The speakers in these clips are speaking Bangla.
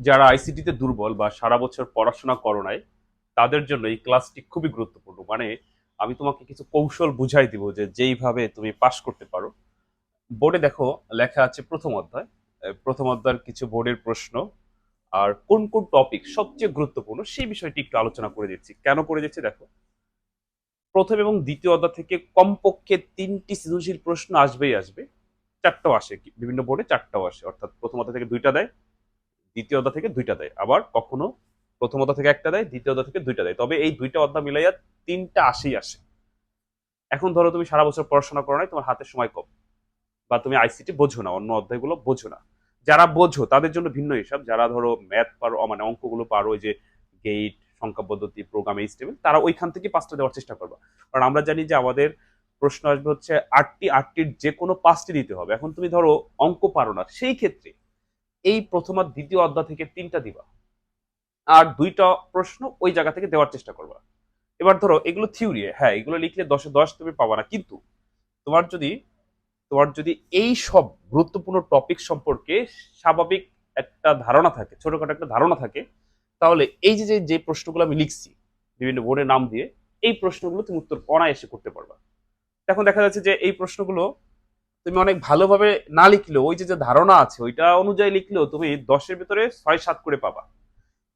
যারা আইসিটিতে দুর্বল বা সারা বছর পড়াশোনা করো নাই, তাদের জন্য এই ক্লাসটি খুবই গুরুত্বপূর্ণ। মানে আমি তোমাকে কিছু কৌশল বুঝাই দিব যে যেইভাবে তুমি পাশ করতে পারো। বোর্ডে দেখো, লেখা আছে প্রথম অধ্যায়। প্রথম অধ্যায়ের কিছু বোর্ডের প্রশ্ন। আর কোন কোন টপিক সবচেয়ে গুরুত্বপূর্ণ সেই বিষয়টি একটু আলোচনা করে দিচ্ছি। কেন করে দিচ্ছি দেখো? প্রথম এবং দ্বিতীয় অধ্যায় থেকে কমপক্ষে তিনটি সৃজনশীল প্রশ্ন আসবেই আসবে। চারটাও আসে বিভিন্ন বোর্ডে চারটাও আসে। অর্থাৎ প্রথম অধ্যায় থেকে দুইটা দেয় দ্বিতীয় অধ্যায় থেকে দুইটা দেয়। আবার কখনো প্রথম অধ্যায় থেকে একটা দেয়, দ্বিতীয় অধ্যায় থেকে দুইটা দেয়। তবে এই দুইটা অধ্যায় মিলাইয়া তিনটা আসেই আসে। এখন ধরো তুমি সারা বছর পড়াশোনা করো নাই, তোমার হাতে সময় কম। বা তুমি আইসিটি বোঝো না, অন্য অধ্যায়গুলো বোঝো না। যারা বোঝো, তাদের জন্য ভিন্ন হিসাব। যারা ধরো ম্যাথ পারো মানে অঙ্কগুলো পারো যে গেট সংখ্যা পদ্ধতি প্রোগ্রাম এই স্টেবল তারা ওইখান থেকে পাঁচটা দেওয়ার চেষ্টা করবা। কারণ আমরা জানি যে আমাদের প্রশ্ন আসবে হচ্ছে আটটি, আটটির যে কোনো পাঁচটি দিতে হবে। এখন তুমি ধরো অঙ্ক পারো না, সেই ক্ষেত্রে এই প্রথম আর দ্বিতীয় অধ্যায় থেকে তিনটা দিবা। আর দুইটা প্রশ্ন ওই জায়গা থেকে দেওয়ার চেষ্টা করবা। এবার ধরো, এগুলো থিওরি হ্যাঁ এগুলো লিখলে দশে দশ তুমি পাবা না। কিন্তু তোমার যদি তোমার যদি এই সব গুরুত্বপূর্ণ টপিক সম্পর্কে স্বাভাবিক একটা ধারণা থাকে, ছোটখাটো একটা ধারণা থাকে, তাহলে এই যে, যে- প্রশ্নগুলো আমি লিখছি, বিভিন্ন বোর্ডের নাম দিয়ে, এই প্রশ্নগুলো তুমি উত্তর অনায়াসে করতে পারবা। এখন দেখা যাচ্ছে যে এই প্রশ্নগুলো তুমি অনেক ভালোভাবে না লিখলেও, ওই যে ধারণা আছে, ওইটা অনুযায়ী লিখলেও তুমি দশের ভিতরে ছয় সাত করে পাবা।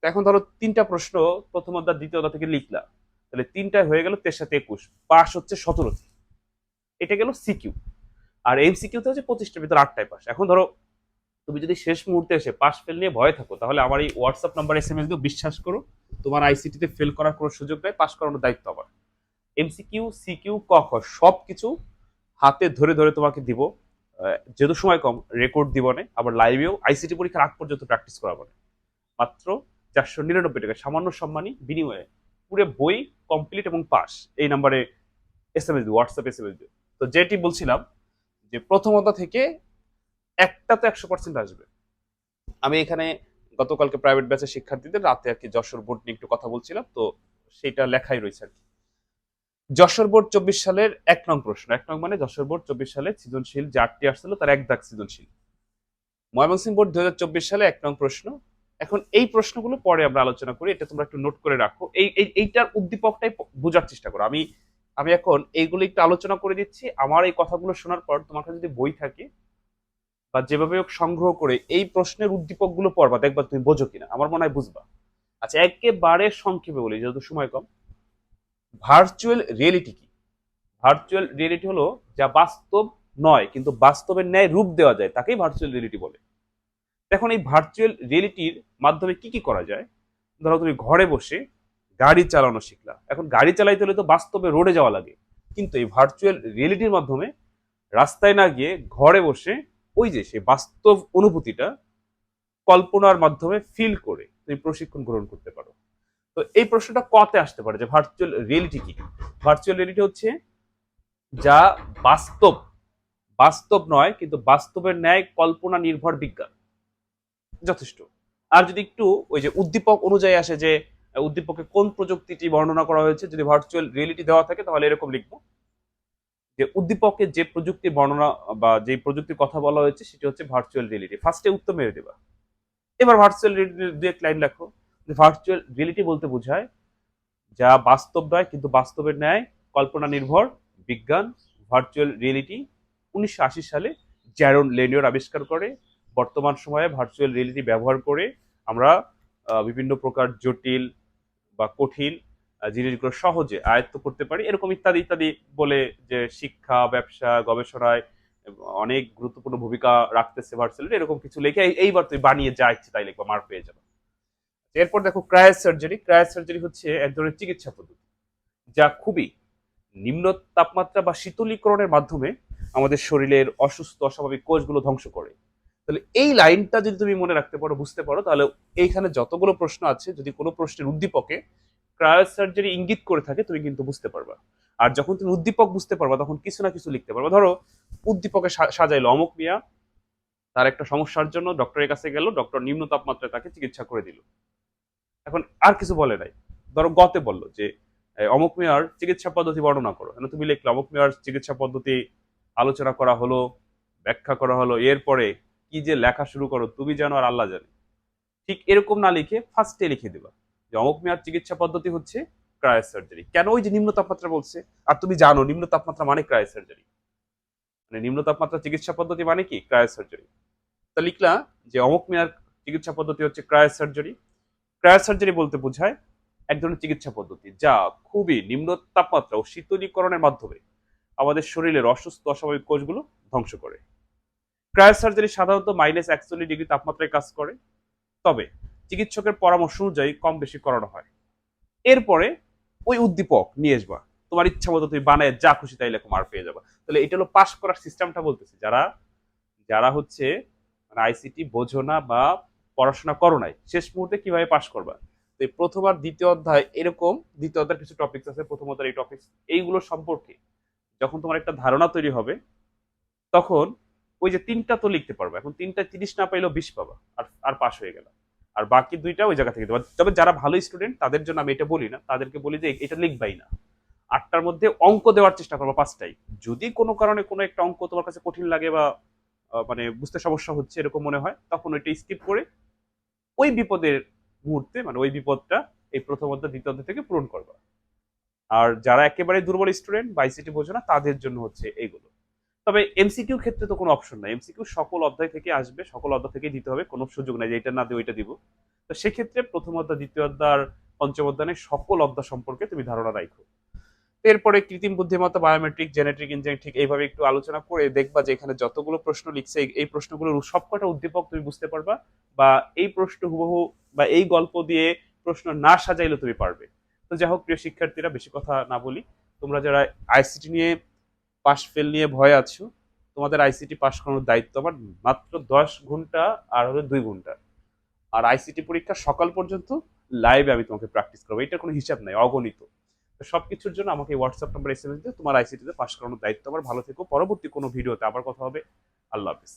এখন ধরো তিনটা প্রশ্ন প্রথম অধ্যায়, দ্বিতীয় অধ্যায় থেকে লিখলা। তাহলে তিনটায় হয়ে গেল তের সাথে একুশ পাস হচ্ছে সতেরোতে এটা গেল সিকিউ আর এম এমসিকিউতে হচ্ছে পঁচিশটার ভিতরে আটটায় পাস এখন ধরো তুমি যদি শেষ মুহূর্তে এসে পাস ফেল নিয়ে ভয়ে থাকো, তাহলে আমার এই WhatsApp number S M S বিশ্বাস করো, তোমার আইসিটিতে ফেল করার কোনো সুযোগ নেই পাস করানোর দায়িত্ব আমার। এমসিকিউ সিকিউ ক, খ সব কিছু হাতে ধরে ধরে তোমাকে দিব যেহেতু সময় কম রেকর্ড দিব না, আবার লাইভেও আইসিটি পরীক্ষার আগ পর্যন্ত প্র্যাকটিস করাবো না। মাত্র চারশো নিরানব্বই টাকা, সামান্য সম্মানী বিনিময়ে পুরো বই কমপ্লিট এবং পাস এই নাম্বারে এস এম এস দিও হোয়াটসঅ্যাপ এস এম এস তো যেটি বলছিলাম, যে প্রথমতা থেকে একটা তো একশো পার্সেন্ট আসবে। আমি এখানে গতকালকে প্রাইভেট ব্যাচের শিক্ষার্থীদের, রাতে আর কি যশোর বোর্ড নিয়ে একটু কথা বলছিলাম, তো সেটা লেখাই রয়েছে আর কি। যশোর বোর্ড চব্বিশ সালের এক নং প্রশ্ন। এক নং মানে যশোর বোর্ড চব্বিশ সালে সৃজনশীল যে আটটি আসছিল তার এক দাগ সৃজনশীল। ময়মনসিংহ বোর্ড দুই সালে এক নং প্রশ্ন। এখন এই প্রশ্নগুলো পরে আমরা আলোচনা করি, এটা তোমরা একটু নোট করে রাখো। এই, এই- এইটার উদ্দীপকটাই বোঝার চেষ্টা করো। আমি আমি এখন এইগুলো একটু আলোচনা করে দিচ্ছি। আমার এই কথাগুলো শোনার পর তোমার কাছে যদি বই থাকে বা যেভাবে হোক সংগ্রহ করে এই প্রশ্নের উদ্দীপক উদ্দীপকগুলো পড়বা, দেখবা তুমি বোঝো কিনা। আমার মনে হয় বুঝবা। আচ্ছা একেবারে সংক্ষেপে বলি, যেহেতু সময় কম। ভার্চুয়াল রিয়েলিটি কি? ভার্চুয়াল রিয়েলিটি হলো যা বাস্তব নয়, কিন্তু বাস্তবের ন্যায় রূপ দেওয়া যায়, তাকেই ভার্চুয়াল রিয়েলিটি বলে। এখন এই ভার্চুয়াল রিয়েলিটির মাধ্যমে কি কি করা যায়? ধরো, তুমি ঘরে বসে গাড়ি চালানো শিখলা। এখন গাড়ি চালাইতে হলে তো বাস্তবে রোডে যাওয়া লাগে। কিন্তু এই ভার্চুয়াল রিয়েলিটির মাধ্যমে রাস্তায় না গিয়ে ঘরে বসে ওই যে, সেই বাস্তব অনুভূতিটা কল্পনার মাধ্যমে ফিল করে তুমি প্রশিক্ষণ গ্রহণ করতে পারো। তো এই প্রশ্নটা কতে আসতে পারে যে ভার্চুয়াল রিয়েলিটি কি? ভার্চুয়াল রিয়েলিটি হচ্ছে যা বাস্তব বাস্তব নয়, কিন্তু বাস্তবের ন্যায় কল্পনা নির্ভর বিজ্ঞান। যথেষ্ট। আর যদি একটু ওই যে উদ্দীপক অনুযায়ী আসে যে উদ্দীপকে কোন প্রযুক্তিটি বর্ণনা করা হয়েছে, যদি ভার্চুয়াল রিয়েলিটি দেওয়া থাকে, তাহলে এরকম লিখব। যে উদ্দীপকে যে প্রযুক্তি বর্ণনা বা যে প্রযুক্তির কথা বলা হয়েছে, সেটি হচ্ছে ভার্চুয়াল রিয়েলিটি ফার্স্টে উত্তর মেরে দেবা। এবার ভার্চুয়াল রিয়েলিটি দু এক লাইন লেখো। ভার্চুয়াল রিয়েলিটি বলতে বোঝায়, যা বাস্তব নয় কিন্তু বাস্তবের ন্যায়, কল্পনা নির্ভর, বিজ্ঞান ভার্চুয়াল রিয়েলিটি উনিশশো আশি সালে জ্যারন লেনিয়র আবিষ্কার করে। বর্তমান সময়ে ভার্চুয়াল রিয়েলিটি ব্যবহার করে আমরা বিভিন্ন প্রকার জটিল বা কঠিন জিনিসগুলো সহজে আয়ত্ত করতে পারি। এরকম ইত্যাদি ইত্যাদি বলে যে শিক্ষা, ব্যবসা, গবেষণায় অনেক গুরুত্বপূর্ণ ভূমিকা রাখতেছে ভার্চুয়াল এরকম কিছু লিখে, এই- এইবার তুই বানিয়ে যা ইচ্ছে তাই লিখবা মার পেয়ে যাবে। এরপর দেখো ক্রায়ো সার্জারি ক্রায়ো সার্জারি হচ্ছে এক ধরনের চিকিৎসা পদ্ধতি, যা খুবই নিম্ন তাপমাত্রা বা শীতলীকরণের মাধ্যমে আমাদের শরীরের অসুস্থ, অস্বাভাবিক কোষগুলো ধ্বংস করে। তাহলে এই লাইনটা যদি তুমি মনে রাখতে পারো, বুঝতে পারো, তাহলে এইখানে যতগুলো প্রশ্ন আছে, যদি কোনো প্রশ্নের উদ্দীপকে ক্রায়ো সার্জারি ইঙ্গিত করে থাকে, তুমি কিন্তু বুঝতে পারবা। আর যখন তুমি উদ্দীপক বুঝতে পারবা, তখন কিছু না কিছু লিখতে পারবা। ধরো, উদ্দীপকে সাজাইলো অমুক মিয়া, তার একটা সমস্যার জন্য ডক্টরের কাছে গেল ডক্টর নিম্ন তাপমাত্রায় তাকে চিকিৎসা করে দিল। এখন আর কিছু বলে নাই। ধরো গতে বলল যে অমুক মেয়ার চিকিৎসা পদ্ধতি বর্ণনা করো। এখন তুমি লিখলে অমুক মেয়ার চিকিৎসা পদ্ধতি আলোচনা করা হলো, ব্যাখ্যা করা হলো, এরপরে কি যে লেখা শুরু করো, তুমি জানো আর আল্লাহ জানে। ঠিক এরকম না লিখে ফার্স্টে লিখে দেবা যে, অমুক মেয়ার চিকিৎসা পদ্ধতি হচ্ছে ক্রায়ো সার্জারি কেন ওই যে নিম্ন তাপমাত্রা বলছে? আর তুমি জানো নিম্ন তাপমাত্রা মানে ক্রায়ো সার্জারি মানে নিম্ন তাপমাত্রা চিকিৎসা পদ্ধতি মানে কি? ক্রায়ো সার্জারি তা লিখলা যে, অমুক মেয়ার চিকিৎসা পদ্ধতি হচ্ছে ক্রায়ো সার্জারি ক্রায়ো সার্জারি বলতে বোঝায় এক ধরনের চিকিৎসা পদ্ধতি যা খুবই নিম্ন তাপমাত্রা ও শীতলীকরণের মাধ্যমে আমাদের শরীরের অসুস্থ অস্বাভাবিক কোষগুলো ধ্বংস করে। ক্রায়ো সার্জারি সাধারণত মাইনাস একচল্লিশ ডিগ্রি তাপমাত্রায় কাজ করে, তবে চিকিৎসকের পরামর্শ অনুযায়ী কম বেশি করানো হয়। এরপরে ওই উদ্দীপক, নিয়ে আসবা। তোমার ইচ্ছা মতো তুমি বানায় যা খুশি তাই লেখো, মার পেয়ে যাবা। তাহলে এটা হলো পাস করার সিস্টেমটা বলতেছে। যারা যারা হচ্ছে মানে আইসিটি বোঝো না বা পড়াশোনা করো নাই, শেষ মুহূর্তে কীভাবে পাশ করবা? তো প্রথম আর দ্বিতীয় অধ্যায় এরকম, দ্বিতীয় অধ্যায়ের কিছু টপিকস আছে প্রথম অধ্যায়ের এই টপিকস এইগুলো সম্পর্কে যখন তোমার একটা ধারণা তৈরি হবে, তখন ওই যে তিনটা তো লিখতে পারবে, এখন তিনটা তিরিশ না পাইলেও বিশ পাবা, আর আর পাশ হয়ে গেল। আর বাকি দুইটা ওই জায়গা থেকে দেবা। তবে যারা ভালো স্টুডেন্ট তাদের জন্য আমি এটা বলি না, তাদেরকে বলি যে এটা লিখবাই না। আটটার মধ্যে অঙ্ক দেওয়ার চেষ্টা করব পাঁচটাই যদি কোনো কারণে কোনো একটা অঙ্ক তোমার কাছে কঠিন লাগে বা মানে বুঝতে সমস্যা হচ্ছে, এরকম মনে হয়, তখন ওইটা স্কিপ করে ওই বিপদের মুহূর্তে মানে ওই বিপদটা এই প্রথম অধ্যায়, দ্বিতীয় অধ্যায় থেকে পূরণ করবা। আর যারা একেবারে দুর্বল স্টুডেন্ট বা আইসিটি বোঝে না, তাদের জন্য হচ্ছে এইগুলো তবে এমসিকিউ ক্ষেত্রে তো কোনো অপশন নাই। এমসিকিউ সকল অধ্যায় থেকে আসবে, সকল অধ্যায় থেকে দিতে হবে, কোনো সুযোগ নাই যে এটা না দিয়ে ওইটা দিব। তো সেক্ষেত্রে প্রথম অধ্যায়, দ্বিতীয় অধ্যায় পঞ্চম অধ্যায়ের সকল অধ্যায় সম্পর্কে তুমি ধারণা রাখো। এরপরে কৃত্রিম বুদ্ধিমত্তা বায়োমেট্রিক জেনেটিক ইঞ্জিনিয়ারিং ঠিক এইভাবে একটু আলোচনা করে দেখবা যে এখানে যতগুলো প্রশ্ন লিখছে, এই- প্রশ্নগুলোর সবকটা উদ্দীপক তুমি বুঝতে পারবা বা এই প্রশ্ন হুবহু বা এই গল্প দিয়ে প্রশ্ন না সাজাইলে তুমি পারবে। তো যাই হোক, প্রিয় শিক্ষার্থীরা, বেশি কথা না বলি। তোমরা যারা আইসিটি নিয়ে পাস ফেল নিয়ে ভয় আছো, তোমাদের আইসিটি পাস করানোর দায়িত্ব আমার মাত্র দশ ঘণ্টা আর হলো দুই ঘণ্টা। আর আইসিটি পরীক্ষা সকাল পর্যন্ত লাইভে আমি তোমাকে প্র্যাকটিস করব। এটার কোনো হিসাব নাই, অগণিত। তো সবকিছুর জন্য আমাকে হোয়াটসঅ্যাপ নাম্বার এসএমএস দিয়ে তোমার আইসিটিতে পাশ করানোর দায়িত্ব আমার। ভালো থেকো। পরবর্তী কোনো ভিডিওতে আবার কথা হবে। আল্লাহ হাফিজ।